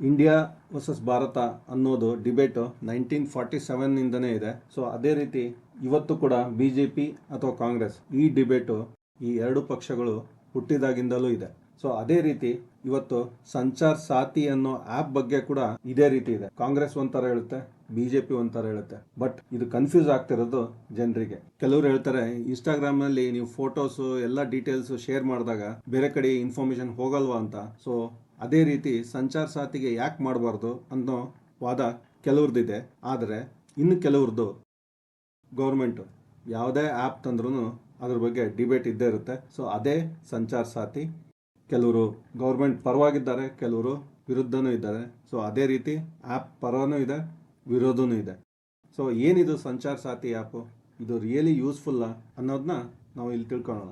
India versus Bharat ಅನ್ನೋದು debate nineteen forty ಸೆವೆನ್ನಿಂದನೇ ಇದೆ. So ಅದೇ ರೀತಿ ಇವತ್ತು ಕೂಡ ಬಿ ಜೆ ಪಿ ಅಥವಾ ಕಾಂಗ್ರೆಸ್ ಈ ಡಿಬೇಟು ಈ ಎರಡು ಪಕ್ಷಗಳು ಹುಟ್ಟಿದಾಗಿಂದಲೂ ಇದೆ. ಸೊ ಅದೇ ರೀತಿ ಇವತ್ತು ಸಂಚಾರ್ ಸಾತಿ ಅನ್ನೋ ಆ್ಯಪ್ ಬಗ್ಗೆ ಕೂಡ ಇದೇ ರೀತಿ ಇದೆ. ಕಾಂಗ್ರೆಸ್ ಒಂಥರ ಹೇಳುತ್ತೆ ಬಿಜೆಪಿ ಒಂಥರ ಹೇಳುತ್ತೆ. ಬಟ್ ಇದು ಕನ್ಫ್ಯೂಸ್ ಆಗ್ತಿರೋದು ಜನರಿಗೆ. ಕೆಲವರು ಹೇಳ್ತಾರೆ ಇನ್ಸ್ಟಾಗ್ರಾಮ್ನಲ್ಲಿ ನೀವು ಫೋಟೋಸ್ ಎಲ್ಲ ಡೀಟೇಲ್ಸ್ ಶೇರ್ ಮಾಡಿದಾಗ ಬೇರೆ ಕಡೆ ಇನ್ಫಾರ್ಮೇಶನ್ ಹೋಗಲ್ವಾ ಅಂತ? ಸೊ ಅದೇ ರೀತಿ ಸಂಚಾರ ಸಾಥಿಗೆ ಯಾಕೆ ಮಾಡಬಾರ್ದು ಅನ್ನೋ ವಾದ ಕೆಲವ್ರದ್ದಿದೆ ಆದರೆ ಇನ್ನು ಕೆಲವ್ರದ್ದು ಗೌರ್ಮೆಂಟು ಯಾವುದೇ ಆ್ಯಪ್ ತಂದ್ರೂ ಅದ್ರ ಬಗ್ಗೆ ಡಿಬೇಟ್ ಇದ್ದೇ ಇರುತ್ತೆ. ಸೊ, ಅದೇ ಸಂಚಾರ ಸಾಥಿ. ಕೆಲವರು ಗೌರ್ಮೆಂಟ್ ಪರವಾಗಿದ್ದಾರೆ, ಕೆಲವರು ವಿರುದ್ಧನೂ ಇದ್ದಾರೆ. ಸೊ, ಅದೇ ರೀತಿ ಆ್ಯಪ್ ಪರವೂ ಇದೆ, ವಿರೋಧನೂ ಇದೆ. ಸೊ, ಏನಿದು ಸಂಚಾರ ಸಾಥಿ ಆ್ಯಪು ಇದು ರಿಯಲಿ ಯೂಸ್ಫುಲ್ಲ ಅನ್ನೋದನ್ನ ನಾವು ಇಲ್ಲಿ ತಿಳ್ಕೊಳ್ಳೋಣ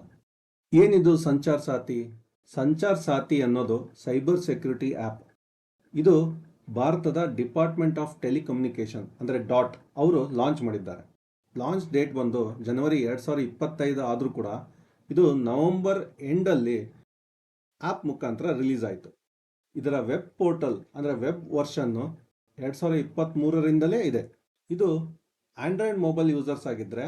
ಏನಿದು ಸಂಚಾರ ಸಾಥಿ ಸಂಚಾರ್ ಸಾಥಿ ಅನ್ನೋದು ಸೈಬರ್ ಸೆಕ್ಯೂರಿಟಿ ಆ್ಯಪ್ ಇದು ಭಾರತದ ಡಿಪಾರ್ಟ್ಮೆಂಟ್ ಆಫ್ ಟೆಲಿಕಮ್ಯುನಿಕೇಶನ್ ಅಂದರೆ ಡಾಟ್, ಅವರು ಲಾಂಚ್ ಮಾಡಿದ್ದಾರೆ. ಲಾಂಚ್ ಡೇಟ್ ಬಂದು ಜನವರಿ ಎರಡು ಸಾವಿರದ ಇಪ್ಪತ್ತೈದು ಆದರೂ ಕೂಡ ಇದು ನವೆಂಬರ್ ಎಂಡಲ್ಲಿ ಆ್ಯಪ್ ಮುಖಾಂತರ ರಿಲೀಸ್ ಆಯಿತು. ಇದರ ವೆಬ್ ಪೋರ್ಟಲ್, ಅಂದರೆ ವೆಬ್ ವರ್ಷನ್ನು ಎರಡು ಸಾವಿರದ ಇಪ್ಪತ್ತ್ಮೂರರಿಂದಲೇ ಇದೆ. ಇದು ಆಂಡ್ರಾಯ್ಡ್ ಮೊಬೈಲ್ ಯೂಸರ್ಸ್ ಆಗಿದ್ದರೆ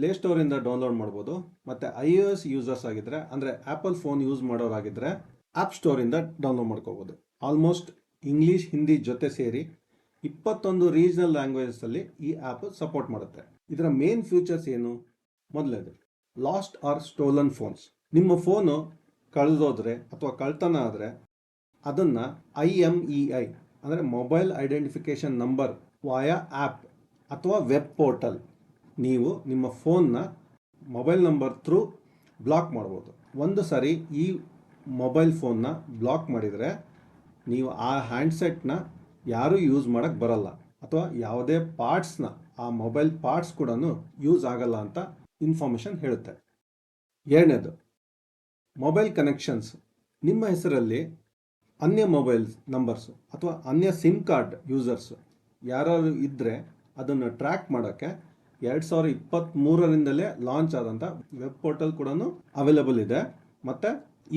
ಪ್ಲೇಸ್ಟೋರಿಂದ ಡೌನ್ಲೋಡ್ ಮಾಡ್ಬೋದು. ಮತ್ತು ಐ ಒ ಎಸ್ ಯೂಸರ್ಸ್ ಆಗಿದ್ದರೆ ಅಂದರೆ ಆ್ಯಪಲ್ ಫೋನ್ ಯೂಸ್ ಮಾಡೋರಾಗಿದ್ದರೆ ಆ್ಯಪ್ ಸ್ಟೋರಿಂದ ಡೌನ್ಲೋಡ್ ಮಾಡ್ಕೋಬೋದು. ಆಲ್ಮೋಸ್ಟ್ ಇಂಗ್ಲೀಷ್ ಹಿಂದಿ ಜೊತೆ ಸೇರಿ ಇಪ್ಪತ್ತೊಂದು ರೀಜನಲ್ ಲ್ಯಾಂಗ್ವೇಜಸಲ್ಲಿ ಈ ಆ್ಯಪ್ ಸಪೋರ್ಟ್ ಮಾಡುತ್ತೆ. ಇದರ ಮೇನ್ ಫ್ಯೂಚರ್ಸ್ ಏನು? ಮೊದಲೇದು ಲಾಸ್ಟ್ ಆರ್ ಸ್ಟೋಲನ್ ಫೋನ್ಸ್ ನಿಮ್ಮ ಫೋನು ಕಳೆದೋದ್ರೆ ಅಥವಾ ಕಳ್ತನ ಆದರೆ ಅದನ್ನು ಐ ಎಂ ಇ ಐ ಅಂದರೆ mobile identification number via app ಅಥವಾ ವೆಬ್ ಪೋರ್ಟಲ್ ನೀವು ನಿಮ್ಮ ಫೋನ್ನ ಮೊಬೈಲ್ ನಂಬರ್ ಥ್ರೂ ಬ್ಲಾಕ್ ಮಾಡ್ಬೋದು. ಒಂದು ಸಾರಿ ಈ ಮೊಬೈಲ್ ಫೋನ್ನ ಬ್ಲಾಕ್ ಮಾಡಿದರೆ ನೀವು ಆ ಹ್ಯಾಂಡ್ಸೆಟ್ನ ಯಾರೂ ಯೂಸ್ ಮಾಡೋಕ್ಕೆ ಬರಲ್ಲ. ಅಥವಾ ಯಾವುದೇ ಪಾರ್ಟ್ಸ್ನ, ಆ ಮೊಬೈಲ್ ಪಾರ್ಟ್ಸ್ ಕೂಡ ಯೂಸ್ ಆಗಲ್ಲ ಅಂತ ಇನ್ಫಾರ್ಮೇಷನ್ ಹೇಳುತ್ತೆ. ಎರಡನೇದು, ಮೊಬೈಲ್ ಕನೆಕ್ಷನ್ಸ್. ನಿಮ್ಮ ಹೆಸರಲ್ಲಿ ಅನ್ಯ ಮೊಬೈಲ್ ನಂಬರ್ಸು ಅಥವಾ ಅನ್ಯ ಸಿಮ್ ಕಾರ್ಡ್ ಯೂಸರ್ಸು ಯಾರಾದ್ರು ಇದ್ದರೆ ಅದನ್ನು ಟ್ರ್ಯಾಕ್ ಮಾಡೋಕ್ಕೆ ಎರಡು ಸಾವಿರದ ಇಪ್ಪತ್ತ್ಮೂರರಿಂದಲೇ ಲಾಂಚ್ ಆದಂಥ ವೆಬ್ ಪೋರ್ಟಲ್ ಕೂಡ ಅವೈಲೇಬಲ್ ಇದೆ. ಮತ್ತು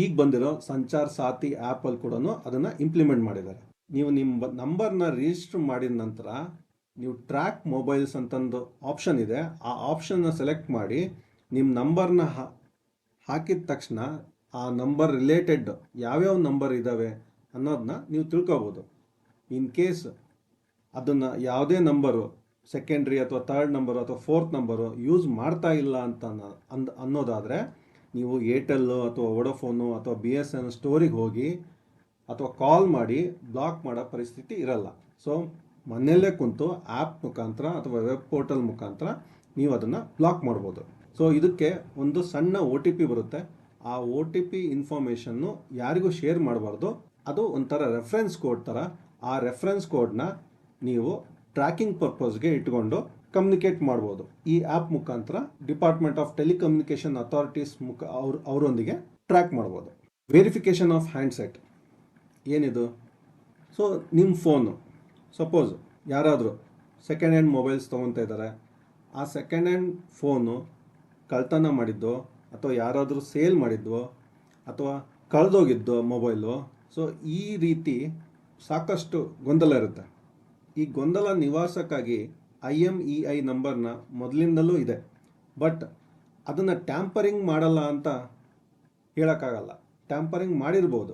ಈಗ ಬಂದಿರೋ ಸಂಚಾರ್ ಸಾಥಿ ಆ್ಯಪಲ್ಲಿ ಕೂಡ ಅದನ್ನು ಇಂಪ್ಲಿಮೆಂಟ್ ಮಾಡಿದ್ದಾರೆ. ನೀವು ನಿಮ್ಮ ನಂಬರ್ನ ರಿಜಿಸ್ಟರ್ ಮಾಡಿದ ನಂತರ ನೀವು ಟ್ರ್ಯಾಕ್ ಮೊಬೈಲ್ಸ್ ಅಂತಂದು ಆಪ್ಷನ್ ಇದೆ. ಆ ಆಪ್ಷನ್ನ ಸೆಲೆಕ್ಟ್ ಮಾಡಿ ನಿಮ್ಮ ನಂಬರ್ನ ಹಾಕಿದ ತಕ್ಷಣ ಆ ನಂಬರ್ ರಿಲೇಟೆಡ್ ಯಾವ್ಯಾವ ನಂಬರ್ ಇದ್ದಾವೆ ಅನ್ನೋದನ್ನ ನೀವು ತಿಳ್ಕೊಬೋದು. ಇನ್ ಕೇಸ್ ಅದನ್ನು ಯಾವುದೇ ನಂಬರು ಸೆಕೆಂಡ್ರಿ ಅಥವಾ ಥರ್ಡ್ ನಂಬರು ಅಥವಾ ಫೋರ್ತ್ ನಂಬರು ಯೂಸ್ ಮಾಡ್ತಾ ಇಲ್ಲ ಅಂತ ಅಂದ್ ಅನ್ನೋದಾದರೆ ನೀವು ಏರ್ಟೆಲ್ಲು ಅಥವಾ ವೋಡೋಫೋನು ಅಥವಾ ಬಿ ಎಸ್ ಎನ್ ಸ್ಟೋರಿಗೆ ಹೋಗಿ ಅಥವಾ ಕಾಲ್ ಮಾಡಿ ಬ್ಲಾಕ್ ಮಾಡೋ ಪರಿಸ್ಥಿತಿ ಇರಲ್ಲ. ಸೊ ಮನೆಯಲ್ಲೇ ಕುಂತು ಆ್ಯಪ್ ಮುಖಾಂತರ ಅಥವಾ ವೆಬ್ ಪೋರ್ಟಲ್ ಮುಖಾಂತರ ನೀವು ಅದನ್ನು ಬ್ಲಾಕ್ ಮಾಡ್ಬೋದು. ಸೊ ಇದಕ್ಕೆ ಒಂದು ಸಣ್ಣ ಒ ಟಿ ಪಿ ಬರುತ್ತೆ. ಆ ಒ ಟಿ ಪಿ ಇನ್ಫಾರ್ಮೇಷನ್ನು ಯಾರಿಗೂ ಶೇರ್ ಮಾಡಬಾರ್ದು. ಅದು ಒಂಥರ ರೆಫರೆನ್ಸ್ ಕೋಡ್ ಥರ ಆ ರೆಫರೆನ್ಸ್ ಕೋಡ್ನ ನೀವು ಟ್ರ್ಯಾಕಿಂಗ್ ಪರ್ಪಸ್ಗೆ ಇಟ್ಕೊಂಡು ಕಮ್ಯುನಿಕೇಟ್ ಮಾಡ್ಬೋದು. ಈ ಆ್ಯಪ್ ಮುಖಾಂತರ ಡಿಪಾರ್ಟ್ಮೆಂಟ್ ಆಫ್ ಟೆಲಿಕಮ್ಯುನಿಕೇಷನ್ ಅಥಾರಿಟೀಸ್ ಮುಖ ಅವ್ರ, ಅವರೊಂದಿಗೆ ಟ್ರ್ಯಾಕ್ ಮಾಡ್ಬೋದು. ವೆರಿಫಿಕೇಶನ್ ಆಫ್ ಹ್ಯಾಂಡ್ಸೆಟ್ ಏನಿದು? ಸೊ ನಿಮ್ಮ ಫೋನು ಸಪೋಸ್ ಯಾರಾದರೂ ಸೆಕೆಂಡ್ ಹ್ಯಾಂಡ್ ಮೊಬೈಲ್ಸ್ ತೊಗೊತಾ ಇದ್ದಾರೆ ಆ ಸೆಕೆಂಡ್ ಹ್ಯಾಂಡ್ ಫೋನು ಕಳ್ತನ ಮಾಡಿದ್ದು, ಅಥವಾ ಯಾರಾದರೂ ಸೇಲ್ ಮಾಡಿದ್ವೋ ಅಥವಾ ಕಳೆದೋಗಿದ್ದು ಮೊಬೈಲು ಸೊ ಈ ರೀತಿ ಸಾಕಷ್ಟು ಗೊಂದಲ ಇರುತ್ತೆ. ಈ ಗೊಂದಲ ನಿವಾಸಕ್ಕಾಗಿ ಐ ಎಂ ಇ ಐ ನಂಬರ್ನ ಮೊದಲಿಂದಲೂ ಇದೆ. ಬಟ್ ಅದನ್ನು ಟ್ಯಾಂಪರಿಂಗ್ ಮಾಡಲ್ಲ ಅಂತ ಹೇಳೋಕ್ಕಾಗಲ್ಲ. ಟ್ಯಾಂಪರಿಂಗ್ ಮಾಡಿರ್ಬೋದು.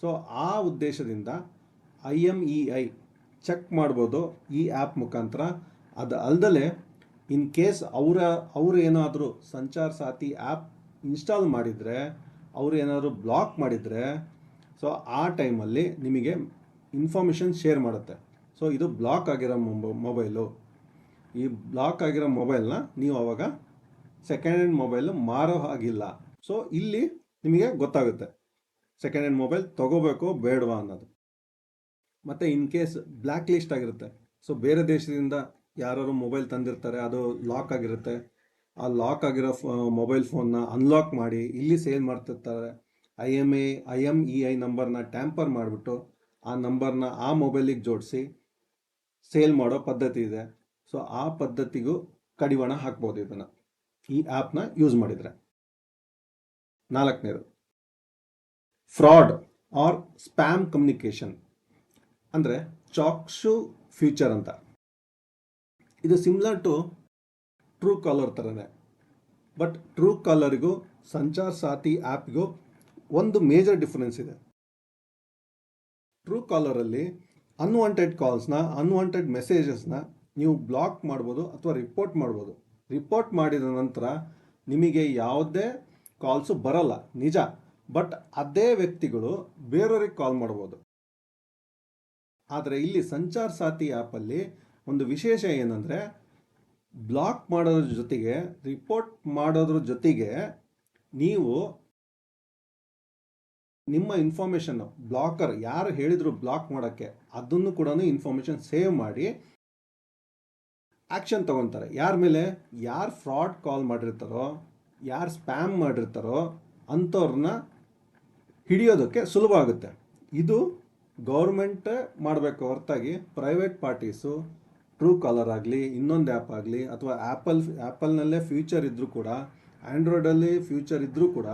ಸೊ, ಆ ಉದ್ದೇಶದಿಂದ I M E I check ಮಾಡ್ಬೋದು ಈ ಆ್ಯಪ್ ಮುಖಾಂತರ. ಅದು ಅಲ್ಲದೆ ಇನ್ ಕೇಸ್ ಅವರ, ಅವರು ಏನಾದರೂ ಸಂಚಾರ ಸಾಥಿ ಆ್ಯಪ್ ಇನ್ಸ್ಟಾಲ್ ಮಾಡಿದರೆ, ಅವರು ಏನಾದರೂ ಬ್ಲಾಕ್ ಮಾಡಿದರೆ, ಸೊ, ಆ ಟೈಮಲ್ಲಿ ನಿಮಗೆ ಇನ್ಫಾರ್ಮೇಷನ್ ಶೇರ್ ಮಾಡುತ್ತೆ. ಸೊ ಇದು ಬ್ಲಾಕ್ ಆಗಿರೋ ಮೊಬ- ಮೊಬೈಲು ಈ ಬ್ಲಾಕ್ ಆಗಿರೋ ಮೊಬೈಲ್ನ ನೀವು ಅವಾಗ ಸೆಕೆಂಡ್ ಹ್ಯಾಂಡ್ ಮೊಬೈಲ್ ಮಾರೋ ಹಾಗಿಲ್ಲ. ಸೊ ಇಲ್ಲಿ ನಿಮಗೆ ಗೊತ್ತಾಗುತ್ತೆ. ಸೆಕೆಂಡ್ ಹ್ಯಾಂಡ್ ಮೊಬೈಲ್ ತೊಗೋಬೇಕೋ ಬೇಡವಾ ಅನ್ನೋದು. ಮತ್ತು ಇನ್ ಕೇಸ್ ಬ್ಲ್ಯಾಕ್ ಲಿಸ್ಟ್ ಆಗಿರುತ್ತೆ. ಸೊ ಬೇರೆ ದೇಶದಿಂದ ಯಾರು ಮೊಬೈಲ್ ತಂದಿರ್ತಾರೆ, ಅದು ಲಾಕ್ ಆಗಿರುತ್ತೆ. ಆ ಲಾಕ್ ಆಗಿರೋ ಮೊಬೈಲ್ ಫೋನ್ನ ಅನ್ಲಾಕ್ ಮಾಡಿ, ಇಲ್ಲಿ ಸೇಲ್ ಮಾಡ್ತಿರ್ತಾರೆ. I M A I M E I ನಂಬರ್ನ ಟ್ಯಾಂಪರ್ ಮಾಡಿಬಿಟ್ಟು ಆ ನಂಬರ್ನ ಆ ಮೊಬೈಲಿಗೆ ಜೋಡಿಸಿ ಸೇಲ್ ಮಾಡೋ ಪದ್ಧತಿ ಇದೆ. ಸೊ ಆ ಪದ್ಧತಿಗೂ ಕಡಿವಾಣ ಹಾಕ್ಬೋದು ಇದನ್ನು. ಈ ಆ್ಯಪ್ನ ಯೂಸ್ ಮಾಡಿದರೆ. ನಾಲ್ಕನೇದು. ಫ್ರಾಡ್ ಆರ್ ಸ್ಪ್ಯಾಮ್ ಕಮ್ಯುನಿಕೇಷನ್ ಅಂದರೆ ಚಾಕ್ಷು ಫ್ಯೂಚರ್ ಅಂತ. ಇದು ಸಿಮ್ಲರ್ ಟು ಟ್ರೂ ಕಾಲರ್ ಥರನೇ ಬಟ್ ಟ್ರೂ ಕಾಲರಿಗೂ ಸಂಚಾರ್ ಸಾಥಿ ಆ್ಯಪ್ಗೂ ಒಂದು ಮೇಜರ್ ಡಿಫರೆನ್ಸ್ ಇದೆ. ಟ್ರೂ ಕಾಲರಲ್ಲಿ ಅನ್ವಾಂಟೆಡ್ ಕಾಲ್ಸ್ನ ಅನ್ವಾಂಟೆಡ್ ಮೆಸೇಜಸ್ನ ನೀವು ಬ್ಲಾಕ್ ಮಾಡ್ಬೋದು ಅಥವಾ ರಿಪೋರ್ಟ್ ಮಾಡ್ಬೋದು. ರಿಪೋರ್ಟ್ ಮಾಡಿದ ನಂತರ ನಿಮಗೆ ಯಾವುದೇ ಕಾಲ್ಸು ಬರಲ್ಲ, ನಿಜ. ಬಟ್ ಅದೇ ವ್ಯಕ್ತಿಗಳು ಬೇರೆಯವ್ರಿಗೆ ಕಾಲ್ ಮಾಡ್ಬೋದು. ಆದರೆ ಇಲ್ಲಿ ಸಂಚಾರ್ ಸಾಥಿ ಆ್ಯಪಲ್ಲಿ ಒಂದು ವಿಶೇಷ ಏನಂದರೆ ಬ್ಲಾಕ್ ಮಾಡೋದ್ರ ಜೊತೆಗೆ ರಿಪೋರ್ಟ್ ಮಾಡೋದ್ರ ಜೊತೆಗೆ ನೀವು ನಿಮ್ಮ ಇನ್ಫಾರ್ಮೇಷನ್ ಬ್ಲಾಕರ್ ಯಾರು ಹೇಳಿದ್ರು ಬ್ಲಾಕ್ ಮಾಡೋಕ್ಕೆ, ಅದನ್ನು ಕೂಡ ಇನ್ಫಾರ್ಮೇಷನ್ ಸೇವ್ ಮಾಡಿ ಆ್ಯಕ್ಷನ್ ತೊಗೊತಾರೆ. ಯಾರ ಮೇಲೆ? ಯಾರು ಫ್ರಾಡ್ ಕಾಲ್ ಮಾಡಿರ್ತಾರೋ, ಯಾರು ಸ್ಪ್ಯಾಮ್ ಮಾಡಿರ್ತಾರೋ, ಅಂಥವ್ರನ್ನ ಹಿಡಿಯೋದಕ್ಕೆ ಸುಲಭ ಆಗುತ್ತೆ. ಇದು ಗೌರ್ಮೆಂಟ್ ಮಾಡಬೇಕು ಹೊರತಾಗಿ ಪ್ರೈವೇಟ್ ಪಾರ್ಟೀಸು ಟ್ರೂ ಕಾಲರ್ ಆಗಲಿ, ಇನ್ನೊಂದು ಆ್ಯಪ್ ಆಗಲಿ, ಅಥವಾ ಆ್ಯಪಲ್ ಆ್ಯಪಲ್ನಲ್ಲೇ ಫ್ಯೂಚರ್ ಇದ್ದರೂ ಕೂಡ ಆ್ಯಂಡ್ರಾಯ್ಡಲ್ಲಿ ಫ್ಯೂಚರ್ ಇದ್ದರೂ ಕೂಡ,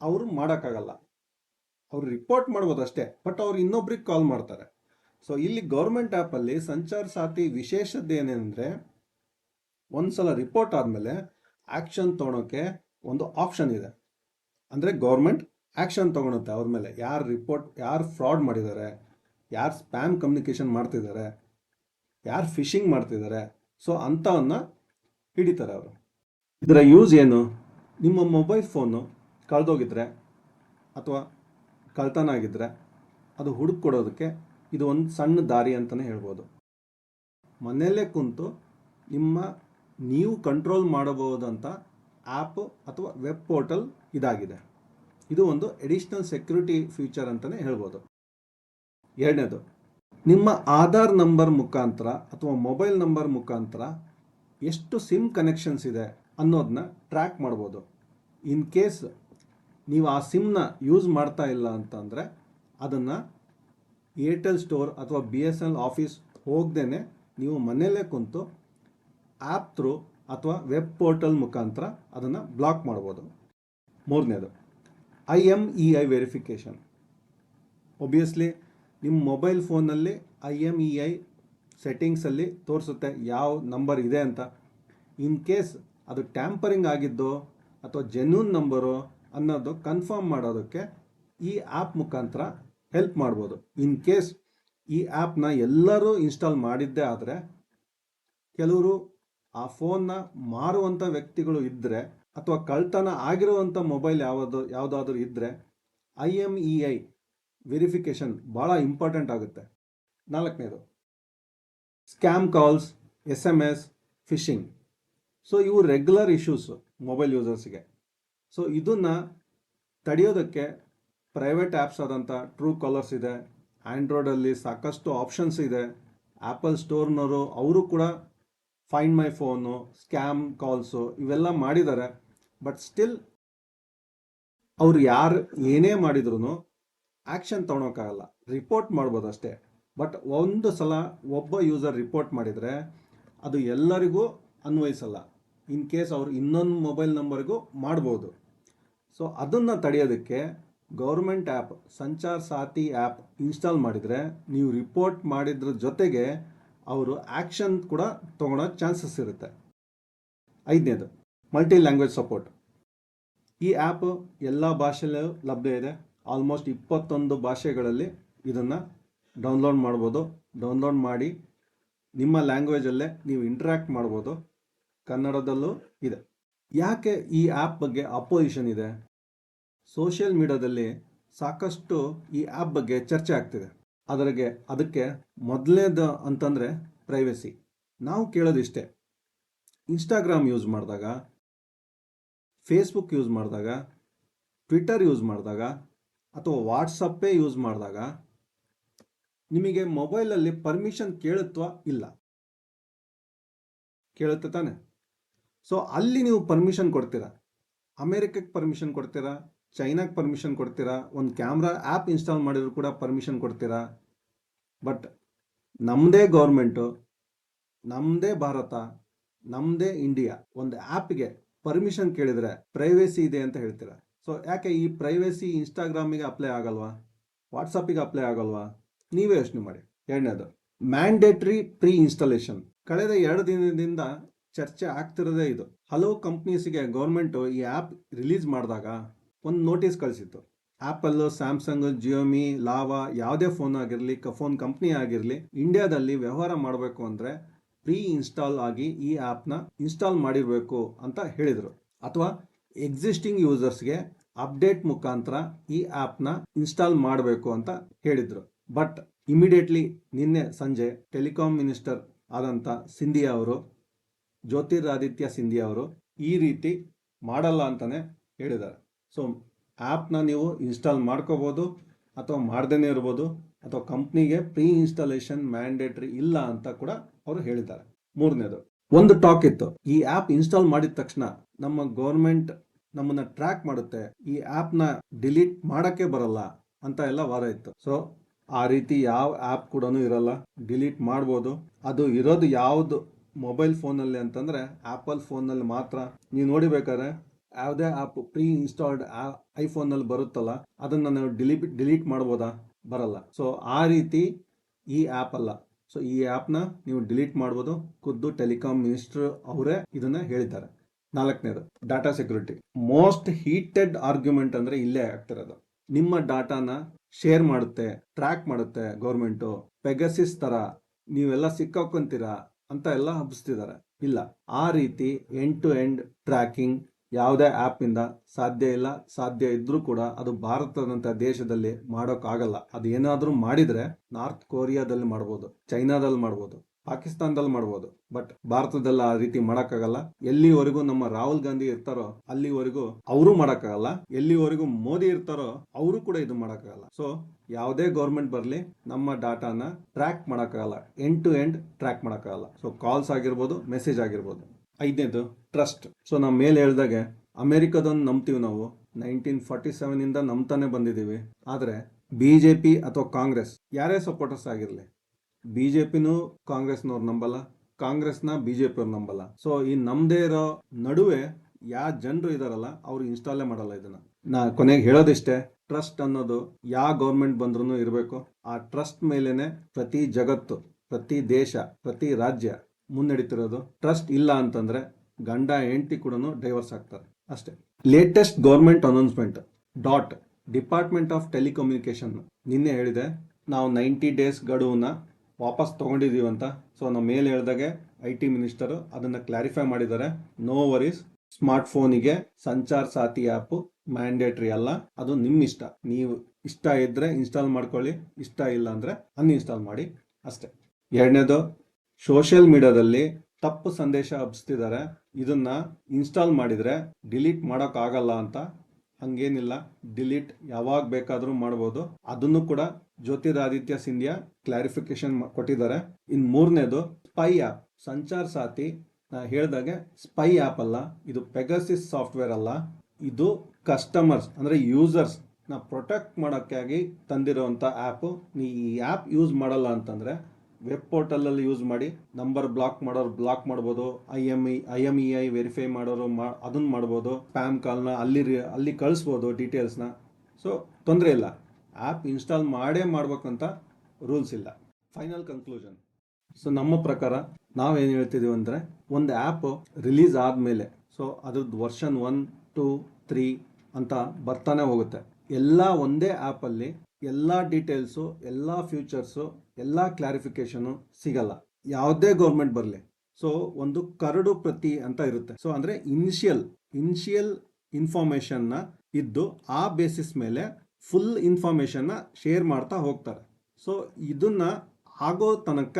ಅವರು ಮಾಡೋಕ್ಕಾಗಲ್ಲ. ಅವ್ರು ರಿಪೋರ್ಟ್ ಮಾಡ್ಬೋದು ಅಷ್ಟೇ ಬಟ್ ಅವ್ರು ಇನ್ನೊಬ್ರಿಗೆ ಕಾಲ್ ಮಾಡ್ತಾರೆ. ಸೊ ಇಲ್ಲಿ ಗೌರ್ಮೆಂಟ್ ಆ್ಯಪಲ್ಲಿ ಸಂಚಾರ್ ಸಾಥಿ ವಿಶೇಷತೆ ಏನೆಂದರೆ ಒಂದು ಸಲ ರಿಪೋರ್ಟ್ ಆದಮೇಲೆ ಆ್ಯಕ್ಷನ್ ತೊಗೊಳೋಕ್ಕೆ ಒಂದು ಆಪ್ಷನ್ ಇದೆ. ಅಂದರೆ ಗೌರ್ಮೆಂಟ್ ಆ್ಯಕ್ಷನ್ ತೊಗೊಳುತ್ತೆ ಅವ್ರ ಮೇಲೆ. ಯಾರು ರಿಪೋರ್ಟ್ ಯಾರು ಫ್ರಾಡ್ ಮಾಡಿದ್ದಾರೆ ಯಾರು ಸ್ಪ್ಯಾಮ್ ಕಮ್ಯುನಿಕೇಷನ್ ಮಾಡ್ತಿದ್ದಾರೆ ಯಾರು ಫಿಶಿಂಗ್ ಮಾಡ್ತಿದ್ದಾರೆ ಸೊ ಅಂಥವನ್ನ ಹಿಡಿತಾರೆ ಅವರು. ಇದರ ಯೂಸ್ ಏನು? ನಿಮ್ಮ ಮೊಬೈಲ್ ಫೋನು ಕಳೆದೋಗಿದ್ರೆ, ಅಥವಾ ಕಳ್ತನ ಆಗಿದ್ದರೆ ಅದು ಹುಡುಕೊಡೋದಕ್ಕೆ ಇದು ಒಂದು ಸಣ್ಣ ದಾರಿ ಅಂತಲೇ ಹೇಳ್ಬೋದು. ಮನೆಯಲ್ಲೇ ಕುಂತು ನಿಮ್ಮ ನೀವು ಕಂಟ್ರೋಲ್ ಮಾಡಬಹುದಂಥ ಆ್ಯಪ್ ಅಥವಾ ವೆಬ್ ಪೋರ್ಟಲ್ ಇದಾಗಿದೆ. ಇದು ಒಂದು ಎಡಿಷ್ನಲ್ ಸೆಕ್ಯೂರಿಟಿ ಫೀಚರ್ ಅಂತಲೇ ಹೇಳ್ಬೋದು. ಎರಡನೇದು, ನಿಮ್ಮ ಆಧಾರ್ ನಂಬರ್ ಮುಖಾಂತರ ಅಥವಾ ಮೊಬೈಲ್ ನಂಬರ್ ಮುಖಾಂತರ ಎಷ್ಟು ಸಿಮ್ ಕನೆಕ್ಷನ್ಸ್ ಇದೆ ಅನ್ನೋದನ್ನ ಟ್ರ್ಯಾಕ್ ಮಾಡ್ಬೋದು. ಇನ್ ಕೇಸ್ ನೀವು ಆ ಸಿಮ್ನ ಯೂಸ್ ಮಾಡ್ತಾ ಇಲ್ಲ ಅಂತಂದರೆ ಅದನ್ನು ಏರ್ಟೆಲ್ ಸ್ಟೋರ್ ಅಥವಾ ಬಿ ಎಸ್ ಎನ್ ಆಫೀಸ್ ಹೋಗ್ದೇ ನೀವು ಮನೆಯಲ್ಲೇ ಕುಂತು ಆ್ಯಪ್ ಥ್ರೂ ಅಥವಾ ವೆಬ್ ಪೋರ್ಟಲ್ ಮುಖಾಂತರ ಅದನ್ನು ಬ್ಲಾಕ್ ಮಾಡ್ಬೋದು. ಮೂರನೇದು, I M E I verification. Obviously ನಿಮ್ಮ ಮೊಬೈಲ್ ಫೋನಲ್ಲಿ ಐ ಎಂ ಇ ಐ ಸೆಟ್ಟಿಂಗ್ಸಲ್ಲಿ ತೋರಿಸುತ್ತೆ ಯಾವ ನಂಬರ್ ಇದೆ ಅಂತ. ಇನ್ ಕೇಸ್ ಅದು ಟ್ಯಾಂಪರಿಂಗ್ ಆಗಿದ್ದೋ ಅಥವಾ ಜೆನ್ಯೂನ್ ನಂಬರು ಅನ್ನೋದು ಕನ್ಫರ್ಮ್ ಮಾಡೋದಕ್ಕೆ ಈ ಆ್ಯಪ್ ಮುಖಾಂತರ ಹೆಲ್ಪ್ ಮಾಡ್ಬೋದು. ಇನ್ ಕೇಸ್ ಈ ಆ್ಯಪ್ನ ಎಲ್ಲರೂ ಇನ್ಸ್ಟಾಲ್ ಮಾಡಿದ್ದೇ ಆದರೆ, ಕೆಲವರು ಆ ಫೋನ್ನ ಮಾರುವಂಥ ವ್ಯಕ್ತಿಗಳು ಇದ್ದರೆ ಅಥವಾ ಕಳ್ತನ ಆಗಿರುವಂಥ ಮೊಬೈಲ್ ಯಾವುದು, ಯಾವುದಾದ್ರೂ ಇದ್ದರೆ I M E I verification ಭಾಳ ಇಂಪಾರ್ಟೆಂಟ್ ಆಗುತ್ತೆ. ನಾಲ್ಕನೇದು scam calls S M S phishing so ಇವು ರೆಗ್ಯುಲರ್ ಇಶ್ಯೂಸು ಮೊಬೈಲ್ ಯೂಸರ್ಸ್ಗೆ ಸೊ ಇದನ್ನು ತಡೆಯೋದಕ್ಕೆ ಪ್ರೈವೇಟ್ ಆ್ಯಪ್ಸ್ ಆದಂಥ ಟ್ರೂ ಕಾಲರ್ಸ್ ಇದೆ ಆ್ಯಂಡ್ರಾಯ್ಡಲ್ಲಿ ಸಾಕಷ್ಟು ಆಪ್ಷನ್ಸ್ ಇದೆ. ಆ್ಯಪಲ್ ಸ್ಟೋರ್ನವರು ಅವರು ಕೂಡ find my phone scam calls ಇವೆಲ್ಲ ಮಾಡಿದ್ದಾರೆ. ಬಟ್ ಸ್ಟಿಲ್ ಅವ್ರು ಯಾರು ಏನೇ ಮಾಡಿದ್ರು ಆ್ಯಕ್ಷನ್ ತೊಗೊಳಕ್ಕಾಗಲ್ಲ ರಿಪೋರ್ಟ್ ಮಾಡ್ಬೋದು ಅಷ್ಟೇ. ಬಟ್ ಒಂದು ಸಲ ಒಬ್ಬ ಯೂಸರ್ ರಿಪೋರ್ಟ್ ಮಾಡಿದರೆ ಅದು ಎಲ್ಲರಿಗೂ ಅನ್ವಯಿಸಲ್ಲ. ಇನ್ ಕೇಸ್ ಅವ್ರು ಇನ್ನೊಂದು ಮೊಬೈಲ್ ನಂಬರ್ಗೂ ಮಾಡ್ಬೋದು. ಸೊ ಅದನ್ನು ತಡೆಯೋದಕ್ಕೆ government app Sanchar Saathi app install ಮಾಡಿದರೆ ನೀವು ರಿಪೋರ್ಟ್ ಮಾಡಿದ್ರ ಜೊತೆಗೆ ಅವರು ಆ್ಯಕ್ಷನ್ ಕೂಡ ತೊಗೊಳೋ ಚಾನ್ಸಸ್ ಇರುತ್ತೆ. ಐದನೇದು ಮಲ್ಟಿ ಲ್ಯಾಂಗ್ವೇಜ್ ಸಪೋರ್ಟ್ ಈ ಆ್ಯಪ್ ಎಲ್ಲ ಭಾಷೆಯಲ್ಲೂ ಲಭ್ಯ ಇದೆ. ಆಲ್ಮೋಸ್ಟ್ ಇಪ್ಪತ್ತೊಂದು ಭಾಷೆಗಳಲ್ಲಿ ಇದನ್ನು ಡೌನ್ಲೋಡ್ ಮಾಡ್ಬೋದು. ಡೌನ್ಲೋಡ್ ಮಾಡಿ ನಿಮ್ಮ ಲ್ಯಾಂಗ್ವೇಜಲ್ಲೇ ನೀವು ಇಂಟ್ರ್ಯಾಕ್ಟ್ ಮಾಡ್ಬೋದು. ಕನ್ನಡದಲ್ಲೂ ಇದೆ. ಯಾಕೆ ಈ ಆ್ಯಪ್ ಬಗ್ಗೆ ಅಪೋಸಿಷನ್ ಇದೆ? ಸೋಷಿಯಲ್ ಮೀಡಿಯಾದಲ್ಲಿ ಸಾಕಷ್ಟು ಈ ಆ್ಯಪ್ ಬಗ್ಗೆ ಚರ್ಚೆ ಆಗ್ತಿದೆ. ಅದರಿಗೆ ಅದಕ್ಕೆ ಮೊದಲನೇದು ಅಂತಂದರೆ ಪ್ರೈವಸಿ ನಾವು ಕೇಳೋದಿಷ್ಟೇ. ಇನ್ಸ್ಟಾಗ್ರಾಮ್ ಯೂಸ್ ಮಾಡಿದಾಗ ಫೇಸ್ಬುಕ್ ಯೂಸ್ ಮಾಡಿದಾಗ ಟ್ವಿಟರ್ ಯೂಸ್ ಮಾಡಿದಾಗ, ಅಥವಾ ವಾಟ್ಸಪ್ಪೇ ಯೂಸ್ ಮಾಡಿದಾಗ ನಿಮಗೆ ಮೊಬೈಲಲ್ಲಿ ಪರ್ಮಿಷನ್ ಕೇಳುತ್ತಾ ಇಲ್ಲ. ಕೇಳುತ್ತೆ ತಾನೆ? ಸೊ ಅಲ್ಲಿ ನೀವು ಪರ್ಮಿಷನ್ ಕೊಡ್ತೀರಾ? ಅಮೇರಿಕಕ್ಕೆ ಪರ್ಮಿಷನ್ ಕೊಡ್ತೀರಾ? ಚೈನಾಗೆ ಪರ್ಮಿಷನ್ ಕೊಡ್ತೀರಾ? ಒಂದು ಕ್ಯಾಮ್ರಾ ಆ್ಯಪ್ ಇನ್ಸ್ಟಾಲ್ ಮಾಡಿದ್ರು ಕೂಡ ಪರ್ಮಿಷನ್ ಕೊಡ್ತೀರಾ? ಬಟ್ ನಮ್ಮದೇ ಗೌರ್ಮೆಂಟು ನಮ್ಮದೇ ಭಾರತ ನಮ್ಮದೇ ಇಂಡಿಯಾ ಒಂದು ಆ್ಯಪ್ಗೆ ಪರ್ಮಿಷನ್ ಕೇಳಿದರೆ ಪ್ರೈವೇಸಿ ಇದೆ ಅಂತ ಹೇಳ್ತೀರಾ? ಸೊ ಯಾಕೆ ಈ ಪ್ರೈವೇಸಿ ಇನ್ಸ್ಟಾಗ್ರಾಮಿಗೆ ಅಪ್ಲೈ ಆಗಲ್ವಾ? ವಾಟ್ಸಪ್ಪಿಗೆ ಅಪ್ಲೈ ಆಗಲ್ವಾ? ನೀವೇ ಯೋಚನೆ ಮಾಡಿ. ಎರಡನೇದು ಮ್ಯಾಂಡೇಟ್ರಿ ಪ್ರೀ ಇನ್ಸ್ಟಾಲೇಷನ್ ಕಳೆದ ಎರಡು ದಿನದಿಂದ ಚರ್ಚೆ ಆಗ್ತಿರೋದೇ ಇದು. ಹಲವು ಕಂಪ್ನೀಸ್ಗೆ ಗೌರ್ಮೆಂಟು ಈ ಆ್ಯಪ್ ರಿಲೀಸ್ ಮಾಡಿದಾಗ ಒಂದು ನೋಟಿಸ್ ಕಳಿಸಿತ್ತು. ಆ್ಯಪಲ್ಲು, ಸ್ಯಾಮ್ಸಂಗ್, ಜಿಯೋಮಿ, ಲಾವಾ ಯಾವುದೇ ಫೋನ್ ಆಗಿರಲಿ ಫೋನ್ ಕಂಪ್ನಿ ಆಗಿರಲಿ ಇಂಡಿಯಾದಲ್ಲಿ ವ್ಯವಹಾರ ಮಾಡಬೇಕು ಅಂದರೆ ಪ್ರೀ ಇನ್ಸ್ಟಾಲ್ ಆಗಿ ಈ ಆ್ಯಪ್ನ ಇನ್ಸ್ಟಾಲ್ ಮಾಡಿರಬೇಕು ಅಂತ ಹೇಳಿದರು. ಅಥವಾ ಎಕ್ಸಿಸ್ಟಿಂಗ್ ಯೂಸರ್ಸ್ಗೆ ಅಪ್ಡೇಟ್ ಮುಖಾಂತರ ಈ ಆ್ಯಪ್ನ ಇನ್ಸ್ಟಾಲ್ ಮಾಡಬೇಕು ಅಂತ ಹೇಳಿದರು. ಬಟ್ ಇಮಿಡಿಯೇಟ್ಲಿ ನಿನ್ನೆ ಸಂಜೆ ಟೆಲಿಕಾಂ ಮಿನಿಸ್ಟರ್ ಆದಂಥ ಸಿಂಧಿಯಾ ಅವರು ಜ್ಯೋತಿರಾದಿತ್ಯ ಸಿಂಧಿಯಾ ಅವರು ಈ ರೀತಿ ಮಾಡಲ್ಲ ಅಂತಲೇ ಹೇಳಿದ್ದಾರೆ. ಸೊ ಆ್ಯಪ್ನ ನೀವು ಇನ್ಸ್ಟಾಲ್ ಮಾಡ್ಕೋಬೋದು ಅಥವಾ ಮಾಡ್ದೇ ಇರ್ಬೋದು ಅಥವಾ ಕಂಪ್ನಿಗೆ ಪ್ರೀ ಇನ್ಸ್ಟಾಲೇಷನ್ ಮ್ಯಾಂಡೇಟ್ರಿ ಇಲ್ಲ ಅಂತ ಕೂಡ ಅವರು ಹೇಳಿದ್ದಾರೆ. ಮೂರನೇದು, ಒಂದು ಟಾಕ್ ಇತ್ತು. ಈ ಆ್ಯಪ್ ಇನ್ಸ್ಟಾಲ್ ಮಾಡಿದ ತಕ್ಷಣ ನಮ್ಮ ಗೌರ್ಮೆಂಟ್ ನಮ್ಮನ್ನ ಟ್ರ್ಯಾಕ್ ಮಾಡುತ್ತೆ. ಈ ಆ್ಯಪ್ನ ಡಿಲೀಟ್ ಮಾಡೋಕ್ಕೆ ಬರಲ್ಲ ಅಂತ ಎಲ್ಲ ವಾದ ಇತ್ತು. ಸೊ ಆ ರೀತಿ ಯಾವ ಆ್ಯಪ್ ಕೂಡ ಇರಲ್ಲ. ಡಿಲೀಟ್ ಮಾಡ್ಬೋದು. ಅದು ಇರೋದು ಯಾವುದು ಮೊಬೈಲ್ ಫೋನಲ್ಲಿ ಅಂತಂದರೆ ಆಪಲ್ ಫೋನಲ್ಲಿ ಮಾತ್ರ. ನೀವು ನೋಡಿಬೇಕಾದ್ರೆ ಯಾವುದೇ ಆ್ಯಪ್ ಪ್ರೀ ಇನ್ಸ್ಟಾಲ್ಡ್ ಐಫೋನಲ್ಲಿ ಬರುತ್ತಲ್ಲ, ಅದನ್ನು ನಾವು ಡಿಲೀಟ್ ಡಿಲೀಟ್ ಮಾಡ್ಬೋದಾ? ಬರಲ್ಲ. ಸೊ ಆ ರೀತಿ ಈ ಆ್ಯಪ್ ಅಲ್ಲ. ಸೊ ಈ ಆ್ಯಪ್ನ ನೀವು ಡಿಲೀಟ್ ಮಾಡ್ಬೋದು. ಖುದ್ದು ಟೆಲಿಕಾಂ ಮಿನಿಸ್ಟರ್ ಅವರೇ ಇದನ್ನು ಹೇಳಿದ್ದಾರೆ. ನಾಲ್ಕನೇದು, data security. Most heated argument ಅಂದರೆ ಇಲ್ಲೇ ಆಗ್ತಿರೋದು. ನಿಮ್ಮ ಡಾಟಾನ ಶೇರ್ ಮಾಡುತ್ತೆ, ಟ್ರ್ಯಾಕ್ ಮಾಡುತ್ತೆ ಗೌರ್ಮೆಂಟು. ಪೆಗಸಿಸ್ ಥರ, ನೀವೆಲ್ಲ ಸಿಕ್ಕಾಕೊಂತೀರಾ? ಅಂತ ಎಲ್ಲ ಹಬ್ಬಿಸ್ತಿದ್ದಾರೆ ಇಲ್ಲ, ಆ ರೀತಿ ಎಂಡ್ ಟು ಎಂಡ್ ಟ್ರ್ಯಾಕಿಂಗ್ ಯಾವುದೇ ಆ್ಯಪಿಂದ ಸಾಧ್ಯ ಇಲ್ಲ, ಸಾಧ್ಯ ಇದ್ರೂ ಕೂಡ ಅದು ಭಾರತದಂತ ದೇಶದಲ್ಲಿ ಮಾಡೋಕ್ಕಾಗಲ್ಲ. ಅದು ಏನಾದರೂ ಮಾಡಿದರೆ ನಾರ್ತ್ ಕೊರಿಯಾದಲ್ಲಿ ಮಾಡ್ಬೋದು ಚೈನಾದಲ್ಲಿ ಮಾಡ್ಬೋದು. ಪಾಕಿಸ್ತಾನದಲ್ಲಿ ಮಾಡ್ಬೋದು. ಬಟ್ ಭಾರತದಲ್ಲಿ ಆ ರೀತಿ ಮಾಡಕ್ಕಾಗಲ್ಲ. ಎಲ್ಲಿವರೆಗೂ ನಮ್ಮ ರಾಹುಲ್ ಗಾಂಧಿ ಇರ್ತಾರೋ, ಅಲ್ಲಿವರೆಗೂ ಅವರು ಮಾಡಕ್ಕಾಗಲ್ಲ. ಎಲ್ಲಿವರೆಗೂ ಮೋದಿ ಇರ್ತಾರೋ, ಅವರು ಕೂಡ ಇದು ಮಾಡಕ್ಕಾಗಲ್ಲ. ಸೊ ಯಾವುದೇ ಗೌರ್ಮೆಂಟ್ ಬರಲಿ, ನಮ್ಮ ಡಾಟಾನ ಟ್ರ್ಯಾಕ್ ಮಾಡೋಕ್ಕಾಗಲ್ಲ. ಎಂಡ್ ಟು ಎಂಡ್ ಟ್ರ್ಯಾಕ್ ಮಾಡೋಕ್ಕಾಗಲ್ಲ. ಸೊ ಕಾಲ್ಸ್ ಆಗಿರ್ಬೋದು ಮೆಸೇಜ್ ಆಗಿರ್ಬೋದು. ಐದನೇದು ಟ್ರಸ್ಟ್ ಸೊ ನಾವು ಮೇಲೆ ಹೇಳಿದಾಗೆ, ಅಮೆರಿಕದೊಂದು ನಂಬ್ತೀವಿ ನಾವು. ನೈನ್ಟೀನ್ ಫಾರ್ಟಿ ಸೆವೆನ್ ಇಂದ ನಂಬ್ತಾನೆ ಬಂದಿದ್ದೀವಿ ಆದರೆ, ಬಿ ಜೆ ಪಿ ಅಥವಾ ಕಾಂಗ್ರೆಸ್, ಯಾರೇ ಸಪೋರ್ಟರ್ಸ್ ಆಗಿರಲಿ ಬಿ ಜೆ ಪಿನೂ ಕಾಂಗ್ರೆಸ್ನವ್ರು ನಂಬಲ್ಲ, ಕಾಂಗ್ರೆಸ್ನ ಬಿ ಜೆ ಪಿಯವ್ರು ನಂಬಲ್ಲ. ಸೊ ಈ ನಮ್ದೇ ಇರೋ ನಡುವೆ ಯಾವ ಜನರು ಇದಾರಲ್ಲ, ಅವ್ರು ಇನ್ಸ್ಟಾಲೇ ಮಾಡಲ್ಲ ಇದನ್ನ. ನಾ ಕೊನೆಗೆ ಹೇಳೋದಿಷ್ಟೇ ಟ್ರಸ್ಟ್ ಅನ್ನೋದು ಯಾವ ಗೌರ್ಮೆಂಟ್ ಬಂದ್ರೂ ಇರಬೇಕು. ಆ ಟ್ರಸ್ಟ್ ಮೇಲೇನೆ ಪ್ರತಿ ಜಗತ್ತು, ಪ್ರತಿ ದೇಶ, ಪ್ರತಿ ರಾಜ್ಯ ಮುನ್ನಡೀತಿರೋದು. ಟ್ರಸ್ಟ್ ಇಲ್ಲ ಅಂತಂದ್ರೆ ಗಂಡ ಹೆಂಡತಿ ಕೂಡ ಡೈವರ್ಸ್ ಆಗ್ತಾರೆ. ಅಷ್ಟೇ. Latest government announcement DoT department of telecommunication ನಿನ್ನೆ ಹೇಳಿದೆ, ನಾವು ನೈಂಟಿ ಡೇಸ್ ಗಡುವನ್ನ ವಾಪಸ್ ತಗೊಂಡಿದ್ದೀವಿ ಅಂತ ಸೊ ನಾವು ಮೇಲೆ ಹೇಳ್ದಾಗೆ ಐ ಟಿ ಮಿನಿಸ್ಟರ್ ಅದನ್ನ ಕ್ಲಾರಿಫೈ ಮಾಡಿದ್ದಾರೆ. ನೋ ವರೀಸ್ ಸ್ಮಾರ್ಟ್ ಫೋನಿಗೆ ಸಂಚಾರ್ ಸಾಥಿ ಆ್ಯಪ್ ಮ್ಯಾಂಡೇಟ್ರಿ ಅಲ್ಲ. ಅದು ನಿಮ್ಮ ಇಷ್ಟ ನೀವು ಇಷ್ಟ ಇದ್ರೆ ಇನ್ಸ್ಟಾಲ್ ಮಾಡ್ಕೊಳ್ಳಿ, ಇಷ್ಟ ಇಲ್ಲ ಅಂದ್ರೆ ಅನ್ಇನ್ಸ್ಟಾಲ್ ಮಾಡಿ. ಅಷ್ಟೇ. ಎರಡನೇದು ಸೋಷಿಯಲ್ ಮೀಡಿಯಾದಲ್ಲಿ ತಪ್ಪು ಸಂದೇಶ ಹಬ್ಸ್ತಿದ್ದಾರೆ. ಇದನ್ನ ಇನ್ಸ್ಟಾಲ್ ಮಾಡಿದ್ರೆ ಡಿಲೀಟ್ ಮಾಡೋಕ್ಕಾಗಲ್ಲ ಅಂತ ಹಂಗೇನಿಲ್ಲ. ಡಿಲೀಟ್ ಯಾವಾಗ ಬೇಕಾದರೂ ಮಾಡ್ಬೋದು. ಅದನ್ನು ಕೂಡ ಜ್ಯೋತಿರಾದಿತ್ಯ ಸಿಂಧಿಯಾ ಕ್ಲಾರಿಫಿಕೇಶನ್ ಕೊಟ್ಟಿದ್ದಾರೆ. ಇನ್ ಮೂರನೇದು, ಸ್ಪೈ ಆ್ಯಪ್ ಸಂಚಾರ್ ಸಾಥಿ, ನಾ ಹೇಳಿದಾಗೆ ಸ್ಪೈ ಆ್ಯಪ್ ಅಲ್ಲ, ಇದು ಪೆಗಸಿಸ್ ಸಾಫ್ಟ್ವೇರ್ ಅಲ್ಲ. ಇದು ಕಸ್ಟಮರ್ಸ್, ಅಂದ್ರೆ ಯೂಸರ್ಸ್, ನ ಪ್ರೊಟೆಕ್ಟ್ ಮಾಡೋಕ್ಕಾಗಿ ತಂದಿರುವಂತ ಆ್ಯಪ್ ನೀ ಈ ಆ್ಯಪ್ ಯೂಸ್ ಮಾಡಲ್ಲ ಅಂತಂದ್ರೆ ವೆಬ್ ಪೋರ್ಟಲ್ ಅಲ್ಲಿ ಯೂಸ್ ಮಾಡಿ ನಂಬರ್ ಬ್ಲಾಕ್ ಮಾಡೋರು ಬ್ಲಾಕ್ ಮಾಡ್ಬೋದು I M E I M E I verify ಮಾಡೋರು ಮಾ ಅದನ್ನು ಮಾಡ್ಬೋದು ಸ್ಪ್ಯಾಮ್ ಕಾಲ್ನ ಅಲ್ಲಿ ಅಲ್ಲಿ ಕಳಿಸ್ಬೋದು ಡೀಟೇಲ್ಸ್ನ ಸೊ ತೊಂದರೆ ಇಲ್ಲ. ಆ್ಯಪ್ ಇನ್ಸ್ಟಾಲ್ ಮಾಡೇ ಮಾಡ್ಬೇಕಂತ ರೂಲ್ಸ್ ಇಲ್ಲ. ಫೈನಲ್ ಕನ್ಕ್ಲೂಷನ್ ಸೊ ನಮ್ಮ ಪ್ರಕಾರ ನಾವೇನು ಹೇಳ್ತಿದ್ದೀವಿ ಅಂದರೆ ಒಂದು ಆ್ಯಪ್ ರಿಲೀಸ್ ಆದಮೇಲೆ ಸೊ ಅದ್ರದ್ದು ವರ್ಷನ್ ಒನ್ ಟೂ ತ್ರೀ ಅಂತ ಬರ್ತಾನೆ ಹೋಗುತ್ತೆ. ಎಲ್ಲ ಒಂದೇ ಆ್ಯಪಲ್ಲಿ ಎಲ್ಲ ಡೀಟೇಲ್ಸು ಎಲ್ಲ ಫ್ಯೂಚರ್ಸು ಎಲ್ಲ ಕ್ಲಾರಿಫಿಕೇಶನ್ ಸಿಗಲ್ಲ. ಯಾವುದೇ ಗೌರ್ಮೆಂಟ್ ಬರಲಿ. ಸೊ ಒಂದು ಕರಡು ಪ್ರತಿ ಅಂತ ಇರುತ್ತೆ. ಸೊ ಅಂದರೆ ಇನಿಷಿಯಲ್ ಇನಿಷಿಯಲ್ ಇನ್ಫಾರ್ಮೇಷನ್ನ ಇದ್ದು ಆ ಬೇಸಿಸ್ ಮೇಲೆ ಫುಲ್ ಇನ್ಫಾರ್ಮೇಷನ್ನ ಶೇರ್ ಮಾಡ್ತಾ ಹೋಗ್ತಾರೆ. ಸೊ ಇದನ್ನ ಆಗೋ ತನಕ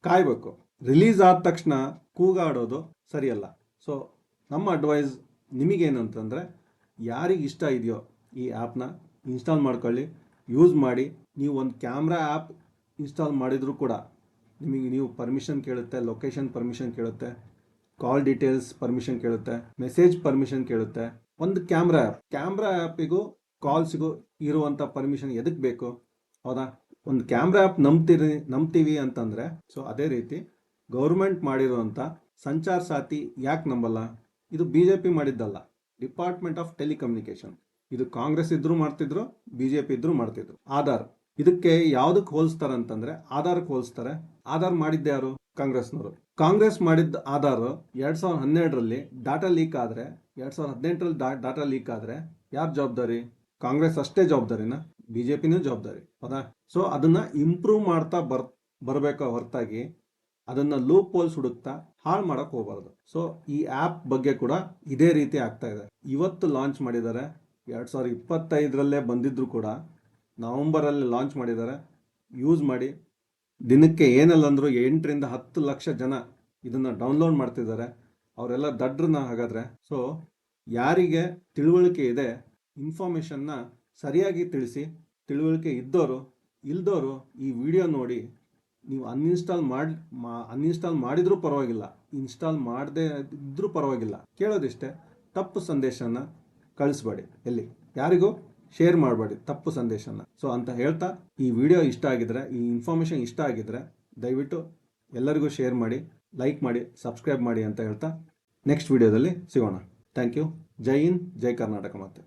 ಕಾಯಬೇಕು. ರಿಲೀಸ್ ಆದ ತಕ್ಷಣ ಕೂಗಾಡೋದು ಸರಿಯಲ್ಲ. ಸೊ ನಮ್ಮ ಅಡ್ವೈಸ್ ನಿಮಗೇನಂತಂದರೆ, ಯಾರಿಗೆ ಇಷ್ಟ ಇದೆಯೋ ಈ ಆ್ಯಪ್ನ ಇನ್ಸ್ಟಾಲ್ ಮಾಡ್ಕೊಳ್ಳಿ ಯೂಸ್ ಮಾಡಿ, ನೀವು ಒಂದು ಕ್ಯಾಮ್ರಾ ಆ್ಯಪ್ ಇನ್ಸ್ಟಾಲ್ ಮಾಡಿದರೂ ಕೂಡ ನಿಮಗೆ ನೀವು ಪರ್ಮಿಷನ್ ಕೇಳುತ್ತೆ ಲೊಕೇಶನ್ ಪರ್ಮಿಷನ್ ಕೇಳುತ್ತೆ ಕಾಲ್ ಡೀಟೇಲ್ಸ್ ಪರ್ಮಿಷನ್ ಕೇಳುತ್ತೆ ಮೆಸೇಜ್ ಪರ್ಮಿಷನ್ ಕೇಳುತ್ತೆ. ಒಂದು ಕ್ಯಾಮ್ರಾ ಆ್ಯಪ್ ಕ್ಯಾಮ್ರಾ ಆ್ಯಪಿಗೂ ಕಾಲ್ಸಿಗೂ ಇರುವಂಥ ಪರ್ಮಿಷನ್ ಎದಕ್ಕೆ ಬೇಕು? ಹೌದಾ? ಒಂದು ಕ್ಯಾಮ್ರಾ ಆ್ಯಪ್ ನಂಬ್ತೀರಿ, ನಂಬ್ತೀವಿ ಅಂತಂದರೆ ಸೊ ಅದೇ ರೀತಿ ಗೌರ್ಮೆಂಟ್ ಮಾಡಿರುವಂಥ ಸಂಚಾರ ಸಾತಿ ಯಾಕೆ ನಂಬಲ್ಲ? ಇದು ಬಿ ಜೆ ಪಿ ಮಾಡಿದ್ದಲ್ಲ. ಡಿಪಾರ್ಟ್ಮೆಂಟ್ ಆಫ್ ಟೆಲಿಕಮ್ಯುನಿಕೇಶನ್ ಇದು ಕಾಂಗ್ರೆಸ್ ಇದ್ರೂ ಮಾಡ್ತಿದ್ರು ಬಿ ಜೆ ಪಿ ಇದ್ರೂ ಮಾಡ್ತಿದ್ರು. ಆಧಾರ್. ಇದಕ್ಕೆ ಯಾವ್ದಕ್ ಹೋಲಿಸ್ತಾರೆ ಅಂತಂದ್ರೆ ಆಧಾರಕ್ಕೆ ಹೋಲಿಸ್ತಾರೆ. ಆಧಾರ್ ಮಾಡಿದ್ದೆ ಯಾರು? ಕಾಂಗ್ರೆಸ್ನವರು. ಕಾಂಗ್ರೆಸ್ ಮಾಡಿದ್ದ ಆಧಾರ್ ಎರಡ್ ಸಾವಿರದ ಹನ್ನೆರಡರಲ್ಲಿ ಡಾಟಾ ಲೀಕ್ ಆದ್ರೆ, ಎರಡ್ ಸಾವಿರದ ಹದಿನೆಂಟರಲ್ಲಿ ಡಾಟಾ ಲೀಕ್ ಆದ್ರೆ ಯಾರ ಜವಾಬ್ದಾರಿ? ಕಾಂಗ್ರೆಸ್ ಅಷ್ಟೇ ಜವಾಬ್ದಾರಿನ? ಬಿಜೆಪಿನೂ ಜವಾಬ್ದಾರಿ, ಹೌದಾ? ಸೊ ಅದನ್ನ ಇಂಪ್ರೂವ್ ಮಾಡ್ತಾ ಬರ್, ಬರಬೇಕು ಹೊರತಾಗಿ ಅದನ್ನ ಲೂಪ್ ಹೋಲ್ಸ್ ಹುಡುಕ್ತಾ ಹಾಳು ಮಾಡಕ್ ಹೋಗಬಾರ್ದು. ಸೊ ಈ ಆಪ್ ಬಗ್ಗೆ ಕೂಡ ಇದೇ ರೀತಿ ಆಗ್ತಾ ಇದೆ. ಇವತ್ತು ಲಾಂಚ್ ಮಾಡಿದ್ದಾರೆ. ಎರಡ್ ಸಾವಿರದ ಇಪ್ಪತ್ತೈದರಲ್ಲೇ ಬಂದಿದ್ರು ಕೂಡ ನವೆಂಬರಲ್ಲಿ ಲಾಂಚ್ ಮಾಡಿದ್ದಾರೆ. ಯೂಸ್ ಮಾಡಿ. ದಿನಕ್ಕೆ ಏನೆಲ್ಲ ಅಂದರೂ ಎಂಟರಿಂದ ಹತ್ತು ಲಕ್ಷ ಜನ ಇದನ್ನು ಡೌನ್ಲೋಡ್ ಮಾಡ್ತಿದ್ದಾರೆ. ಅವರೆಲ್ಲ ದಡ್ರನ್ನ ಹಾಗಾದ್ರೆ. ಸೊ ಯಾರಿಗೆ ತಿಳುವಳಿಕೆ ಇದೆ ಇನ್ಫಾರ್ಮೇಷನ್ನ ಸರಿಯಾಗಿ ತಿಳಿಸಿ, ತಿಳುವಳಿಕೆ ಇದ್ದವರು ಇಲ್ದವರು ಈ ವಿಡಿಯೋ ನೋಡಿ. ನೀವು ಅನ್ಇನ್ಸ್ಟಾಲ್ ಮಾಡಿ ಅನ್ಇನ್ಸ್ಟಾಲ್ ಮಾಡಿದರೂ ಪರವಾಗಿಲ್ಲ. ಇನ್ಸ್ಟಾಲ್ ಮಾಡದೇ ಇದ್ದರೂ ಪರವಾಗಿಲ್ಲ. ಕೇಳೋದಿಷ್ಟೇ. ತಪ್ಪು ಸಂದೇಶನ ಕಳಿಸ್ಬೇಡಿ. ಎಲ್ಲಿ? ಯಾರಿಗೂ? ಶೇರ್ ಮಾಡಬೇಡಿ, ತಪ್ಪು ಸಂದೇಶನ. ಸೊ ಅಂತ ಹೇಳ್ತಾ ಈ ವಿಡಿಯೋ ಇಷ್ಟ ಆಗಿದ್ರೆ, ಈ ಇನ್ಫಾರ್ಮೇಷನ್ ಇಷ್ಟ ಆಗಿದ್ರೆ ದಯವಿಟ್ಟು ಎಲ್ಲರಿಗೂ ಶೇರ್ ಮಾಡಿ ಲೈಕ್ ಮಾಡಿ ಸಬ್ಸ್ಕ್ರೈಬ್ ಮಾಡಿ ಅಂತ ಹೇಳ್ತಾ ನೆಕ್ಸ್ಟ್ ವಿಡಿಯೋದಲ್ಲಿ ಸಿಗೋಣ. ಥ್ಯಾಂಕ್ ಯು ಜೈ ಹಿಂದ್ ಜೈ ಕರ್ನಾಟಕ ಮತ್ತೆ